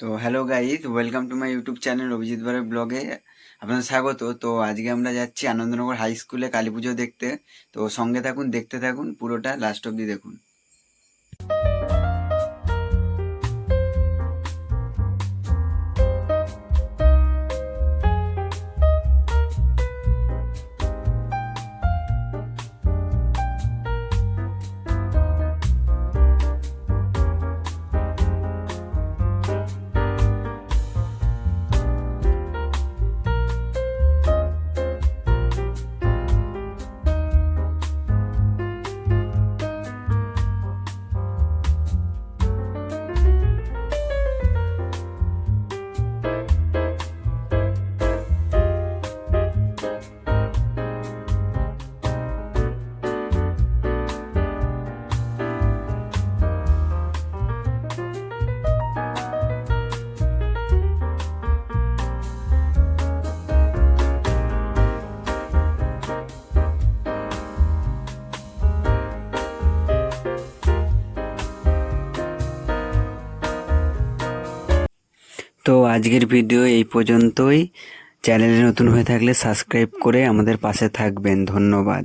তো hello guys welcome to my YouTube channel Abhijit বারের ব্লগে আপনাদের স্বাগত। তো আজকে আমরা যাচ্ছি আনন্দনগর হাই স্কুলে কালী পুজো দেখতে। তো সঙ্গে থাকুন, দেখতে থাকুন, পুরোটা লাস্ট অবধি দেখুন। তো আজকের ভিডিও এই পর্যন্তই। চ্যানেলে নতুন হয়ে থাকলে সাবস্ক্রাইব করে আমাদের পাশে থাকবেন। ধন্যবাদ।